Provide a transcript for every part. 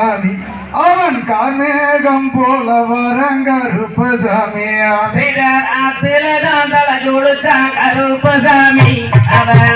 சாமி. அவன் கார்மேகம் போல வரங்க ரூபசாமியா சிலர் ஆத்துல தான் தலை ஜோடிச்சான் கருப்பசாமி. அவன்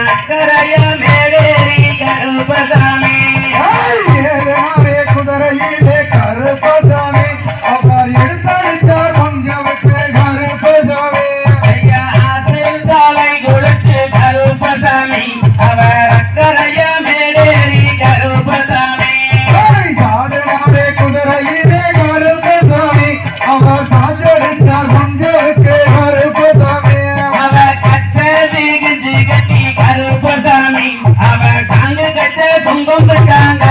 bom pra cá,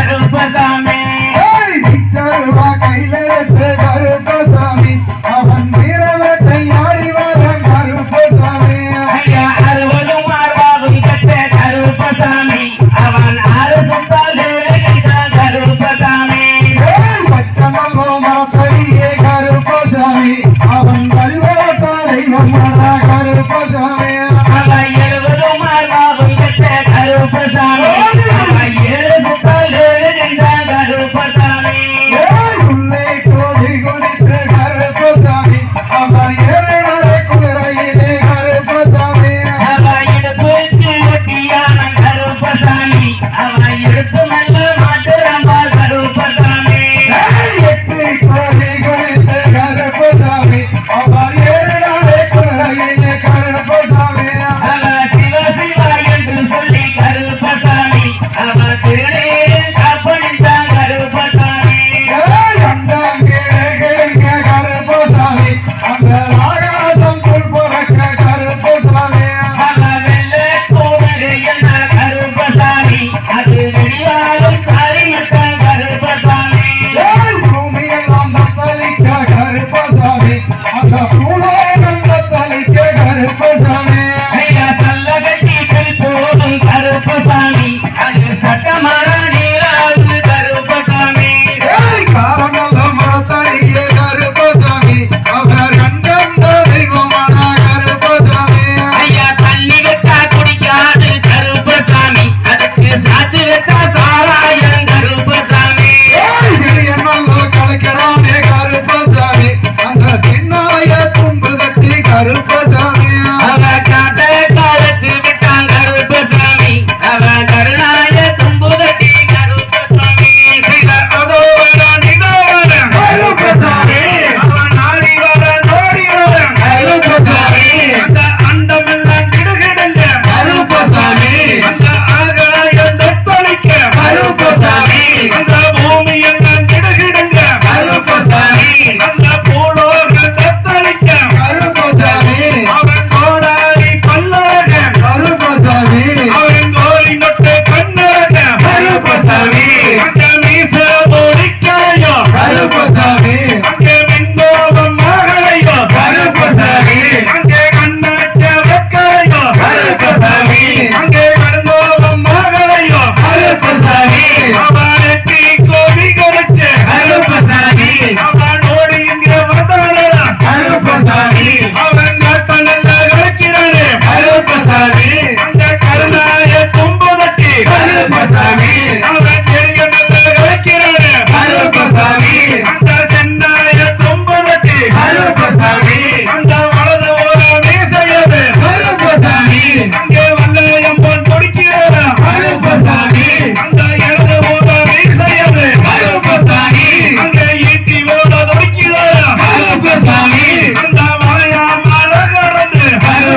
அந்த பூலோக தத்தளிக்க கருப்பசாமி அவன் கோடாரி பல்லாக கருப்பசாமி அவன் கோரி நொட்டு கண்ணாக கருப்பசாமி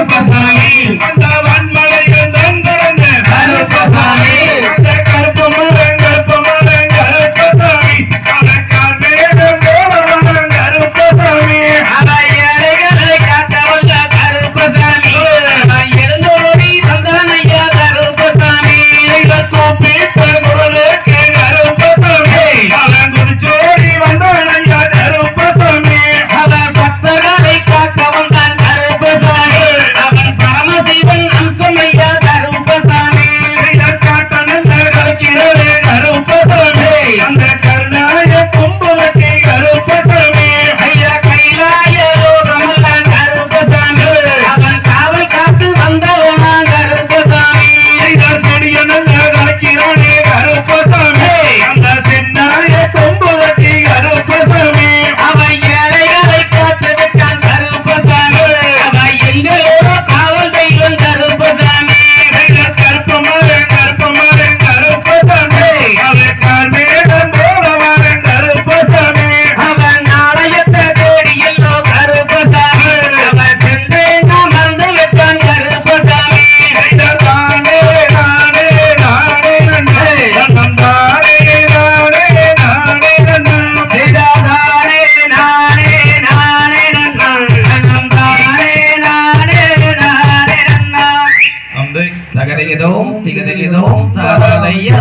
pasar ahí.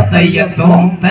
தையத்தோம்